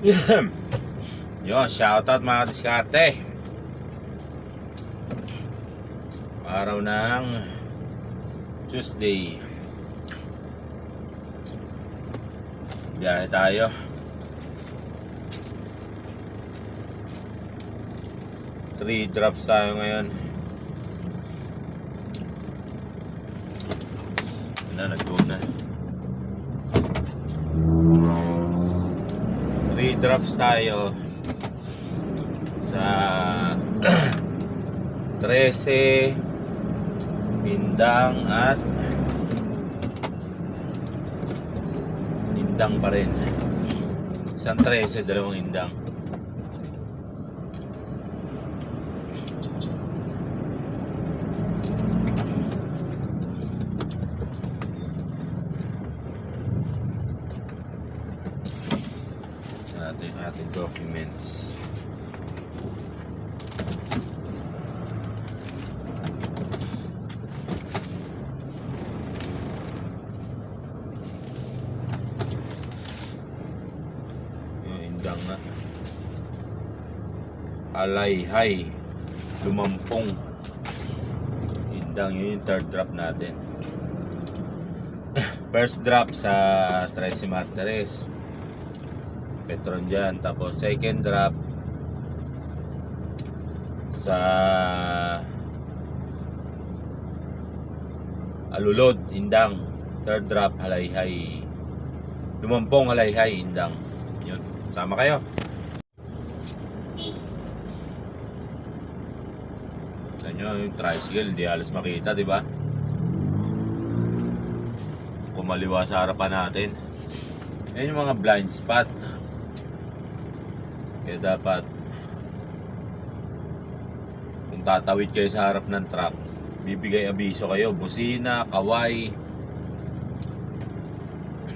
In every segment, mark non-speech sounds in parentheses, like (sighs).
(clears throat) Yun, shoutout mga diskarte. Araw ng Tuesday. Biyahe tayo. Three drops tayo ngayon. Na, nag-go na. Three drops tayo sa (clears throat) 13 Mindang at Indang pa rin. Isang 13, dalawang Indang. sa ating ating documents. Yung indang na. Alayhay. Lumampong. Indang yun yung third drop natin. (coughs) First drop sa Tracy Martires. Petron dyan. Tapos second drop sa Alulod, Indang. Third drop, Halayhay. Lumampong, Halayhay, Indang. Yun. Sama kayo. Sa inyo, yung tricycle, di halos makita, di ba? Kumaliwa sa harapan natin. Yan yung mga blind spot. Kaya dapat kung tatawid kayo sa harap ng truck, bibigay abiso kayo, busina, kaway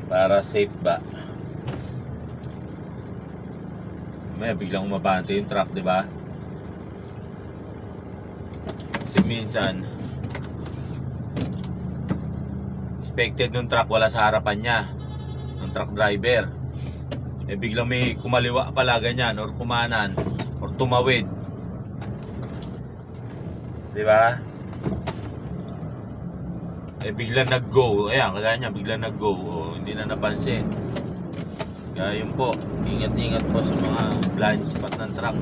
para safe ba. May biglang umabante yung truck, di ba? Kasi minsan expected nung truck wala sa harapan niya ng truck driver. Eh biglang may kumaliwa pala ganyan or kumanan or tumawid. Di ba? Eh biglang nag-go. Ayan kagaya niya biglang nag-go. Oh, hindi na napansin. Kaya yun po ingat-ingat po sa mga blind spot ng truck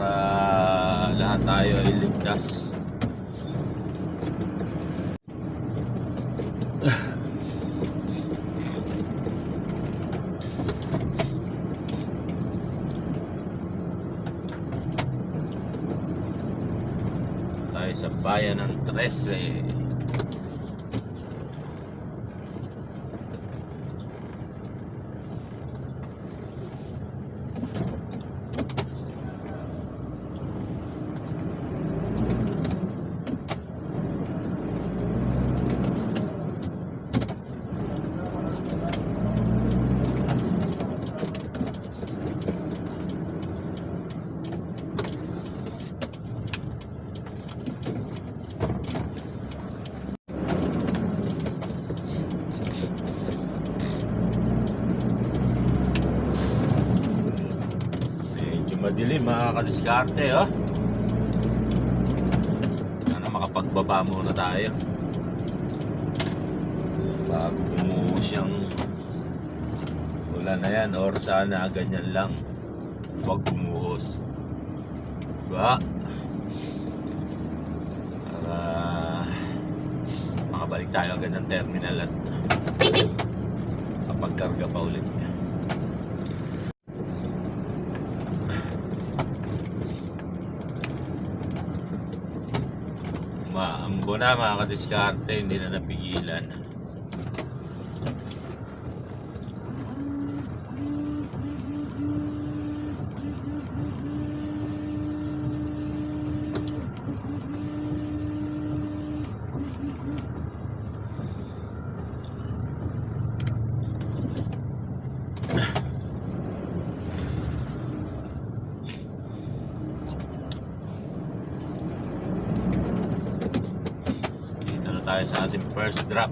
para lahat tayo ay ligtas. (sighs) Tayo sa bayan ng 13 Madilim mga kadiskarte oh. Sana makapagbaba muna tayo. Bago bumuhos yung ulan na yan or sana ganyan lang. Huwag bumuhos. Diba? Para makabalik tayo agad ng terminal at kapag karga pa ulit. Na mga kadiskarte, hindi na napigilan. first drop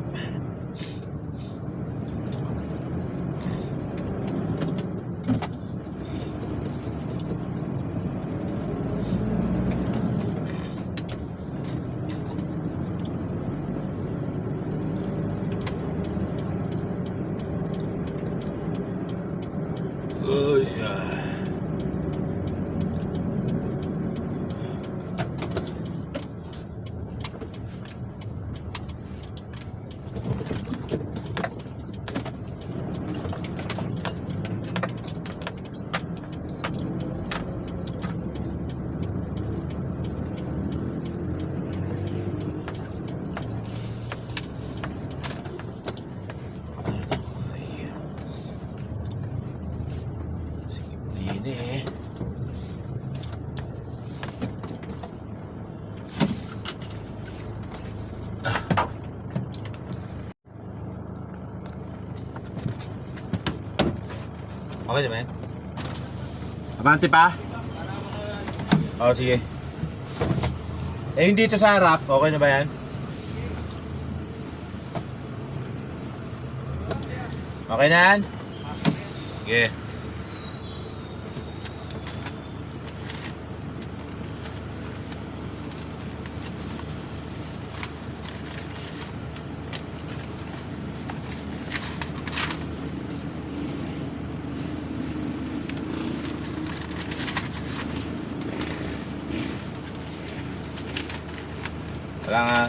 Oh yeah. Naman yan? Abante pa? Oo, sige. Eh, yung dito sa harap, okay na ba yan? Okay na yan? Sige. Wala nga.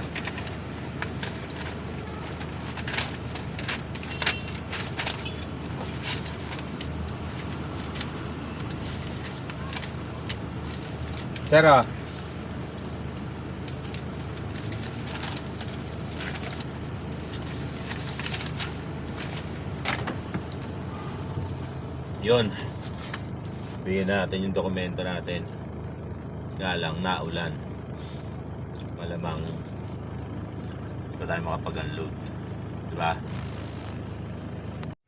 Sir, ah. Yun. Bigyan natin yung dokumento natin. Nga lang, naulan. Malamang hindi tayo makapag-unload. Diba?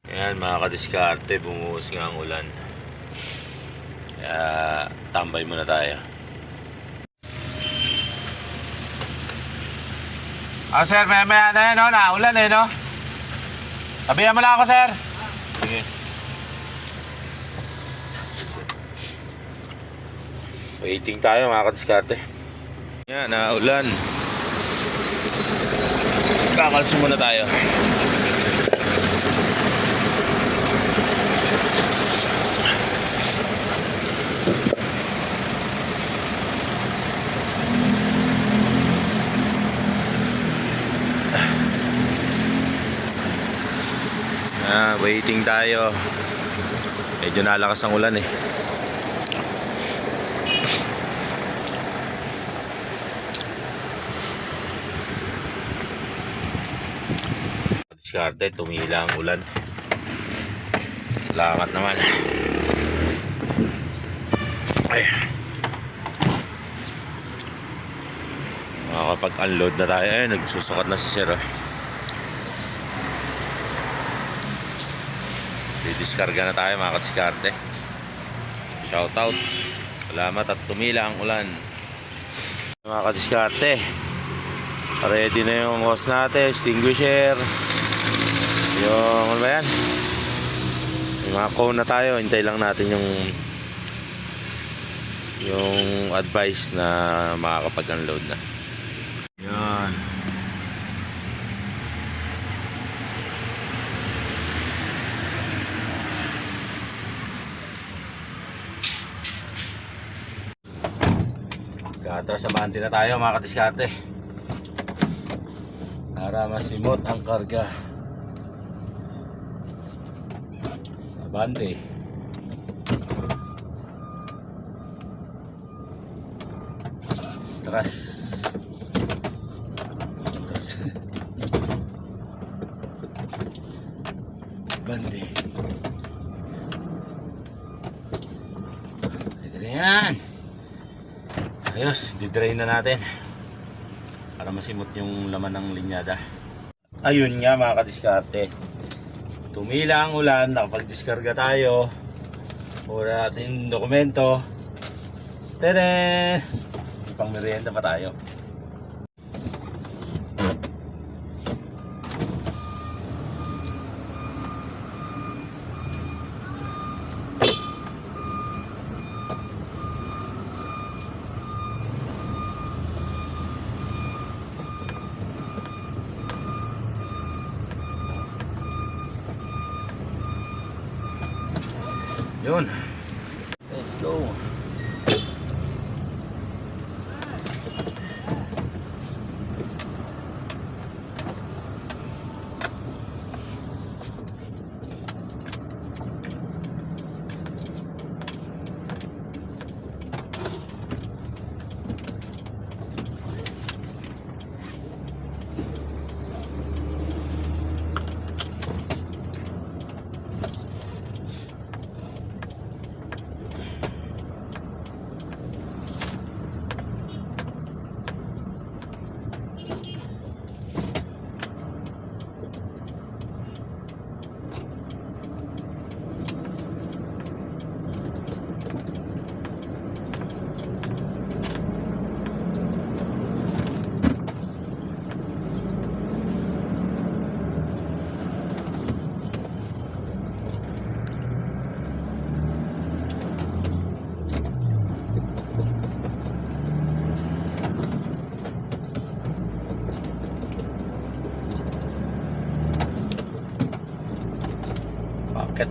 Ayan, mga kadiskarte, bumuhos nga ang ulan. Kaya, tambay muna tayo. Ah, sir, may maya na yan, no? Naulan eh, no? Sabihan mo lang ako, sir. Sige. Waiting tayo, mga kadiskarte. Yan, naulan. Kakalso muna tayo. Ah, waiting tayo. Medyo nalakas ang ulan eh. Diskarte, tumila ang ulan. Lakat naman. Ay. Makakapag-unload na tayo. Ay, nagsusukat na si Sir. oh. Didiskarga na tayo mga katsiskarte. Shout out. Salamat at tumila ang ulan. Mga kadiskarte. Ready na yung hose natin, extinguisher. Yung ano ba yan? Yung mga cone na tayo, hintay lang natin yung yung advice na makakapag-unload na. Yan. Katras abante na tayo mga kadiskarte. Para masimot ang karga. Abante. Tras. Tras. Bante. Ito na yan. Ayos, didrain na natin. Para masimot yung laman ng linyada. Ayun nga mga kadiskarte. Tumila ang ulan, nakapag-diskarga tayo. Pura natin dokumento. Tere! Pang merienda pa tayo.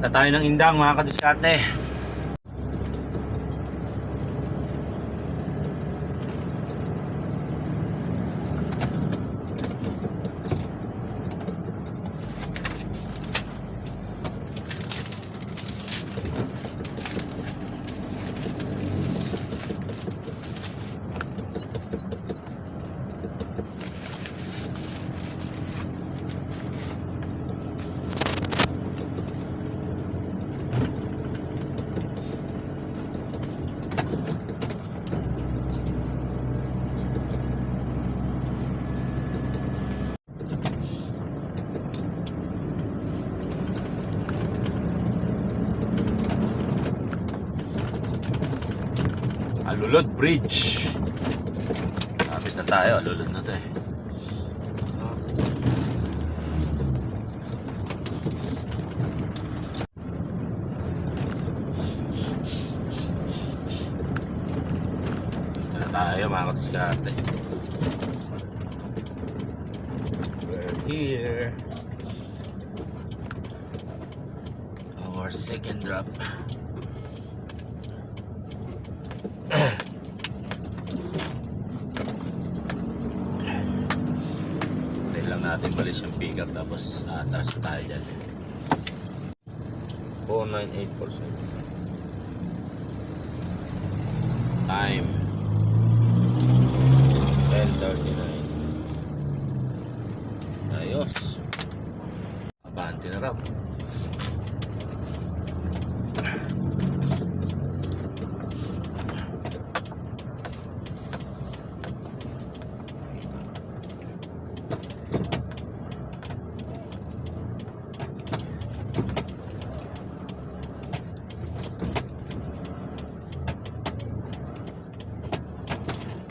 Na tayo ng indang mga kadiskarte. Alulod Bridge. Kapit na tayo, alulod na to eh. Dito na tayo mga katiskarte. We're here. Our second drop. Tayo lang natin balis yung pickup tapos atras na tayo dyan. 498%. Time. 10.39. Ayos. Abante na raw.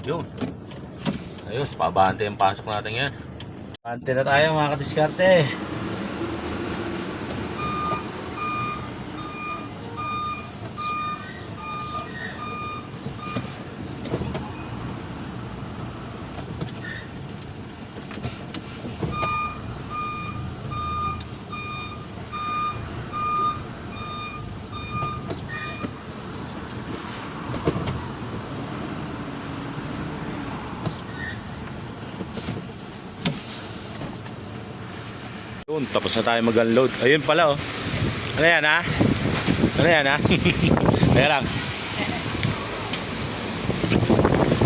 Yun. Ayos, pabante yung pasok natin ngayon. Pabante na tayo mga kadiskarte. Yun, tapos na tayo mag-unload. Ayun pala oh. Ano yan ha? Ano yan ha? (laughs) Kaya lang.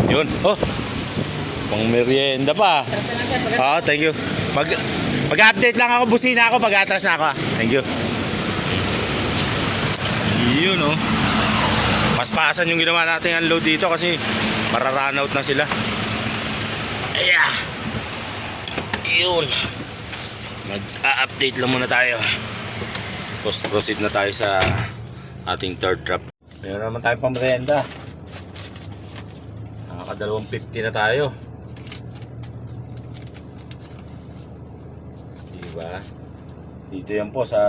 Yun. Oh. Pang merienda pa. Oo, thank you. Mag mag-update lang ako, busina ako pag atras na ako. ah. Thank you. Yun oh. Paspasan yung ginawa nating unload dito kasi mararun out na sila. Ayan. Yun mag-update lang muna tayo. Tapos proceed na tayo sa ating third trap meron naman tayo pang merienda. Nakakadalawang 50 na tayo. Diba? Dito yan po sa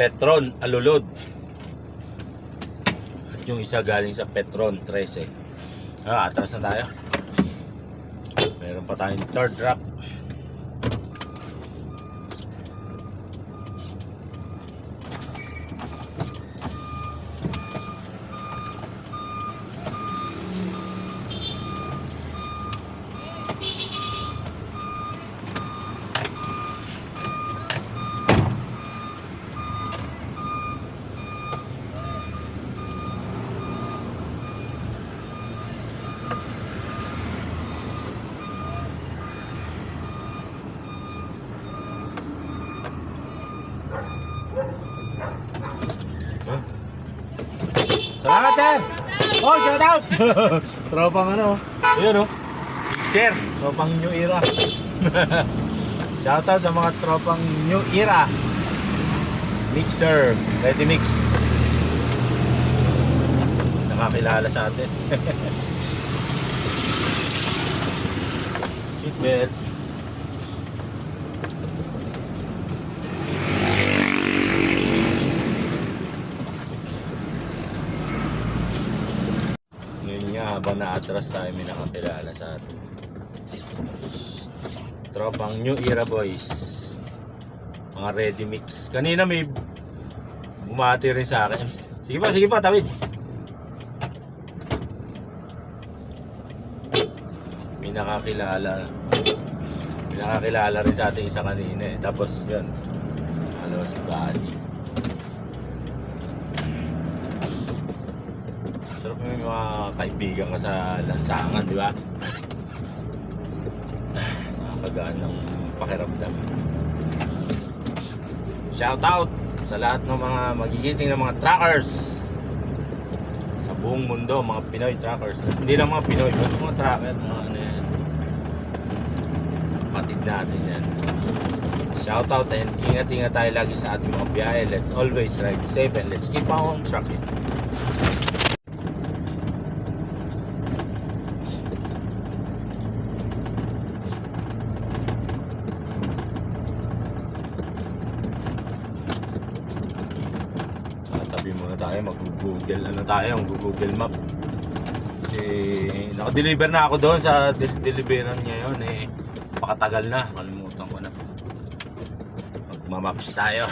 Petron Alulod. At yung isa galing sa Petron 13 ah, atras na tayo. Meron pa tayong third drop Salamat, sir! Oh, shout out! (laughs) Tropang ano, yun oh. Sir, tropang New Era. (laughs) shout out sa mga tropang New Era. Mixer, ready mix. Nakakilala sa atin. (laughs) Seatbelt. Ngayon nga, habang na-atras tayo, may nakakilala sa atin. Tropang New Era Boys. Mga ready mix. Kanina may Bumati rin sa akin. Sige pa, sige pa, tawid. May nakakilala. May nakakilala rin sa ating isa kanina eh. Tapos yun. Ano si Buddy. May mga kaibigan ka sa lansangan, di ba? Nakakagaan ng pakiramdam. Shout out sa lahat ng mga magigiting ng mga trackers sa buong mundo, mga Pinoy trackers. Hindi lang mga Pinoy, but mga tracker, mga ano yan. Patid natin yan. Shout out and ingat-ingat tayo lagi sa ating mga biyahe. Let's always ride safe and let's keep on trucking. Tabi muna tayo, mag-google ano tayo, mag-google map. Kasi naka-deliver na ako doon sa del- deliveran ngayon eh. Pakatagal na, kalimutan ko na. Magmamaps tayo.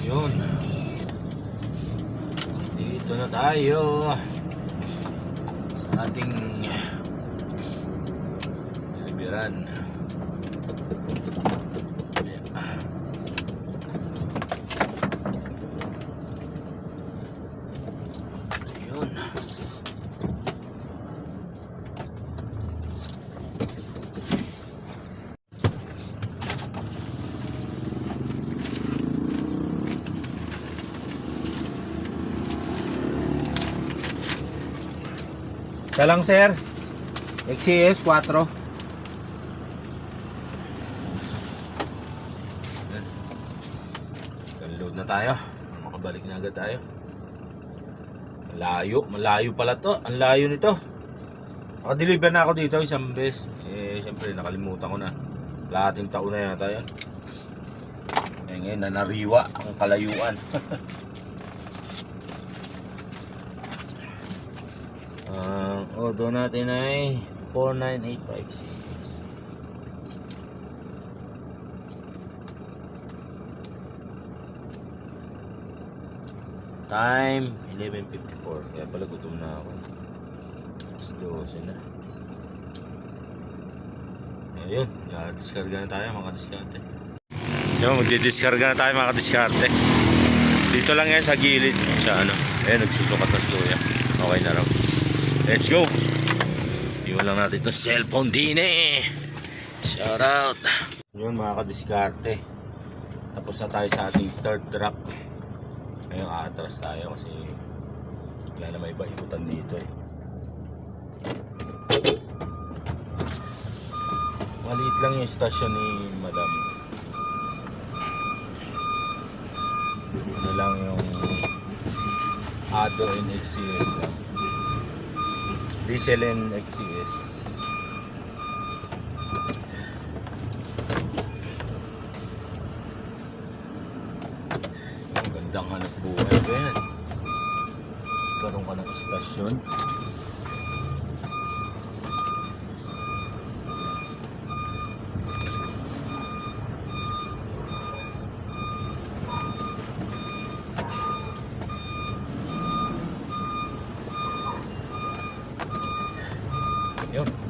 Yun. Dito na tayo. Sa ating deliveran. Ayun. Isa lang sir. XCS 4. Yan. Load na tayo. Makabalik na agad tayo. Malayo, malayo pala to. Ang layo nito. Naka-deliver na ako dito isang beses. Eh, siyempre nakalimutan ko na. Lahating taon na yata yan. Eh, ngayon, nanariwa ang kalayuan. (laughs) Ang odo natin ay 49856. Time 11.54 Kaya pala gutom na ako. Alas 12 na. Ayun Discarga na tayo mga diskarte. Yun magdi-discarga na tayo mga diskarte. Dito lang yan sa gilid Sa ano. Ayun nagsusukat na si Kuya. Okay na raw Let's go Iwan lang natin itong cellphone din eh Shout out Yun mga kadiskarte Tapos na tayo sa ating third drop ngayon aatras tayo kasi wala na may iba dito eh. Maliit lang yung stasyon ni Madam. Ano lang yung ADO and XCS lang. Diesel and XCS. Yun.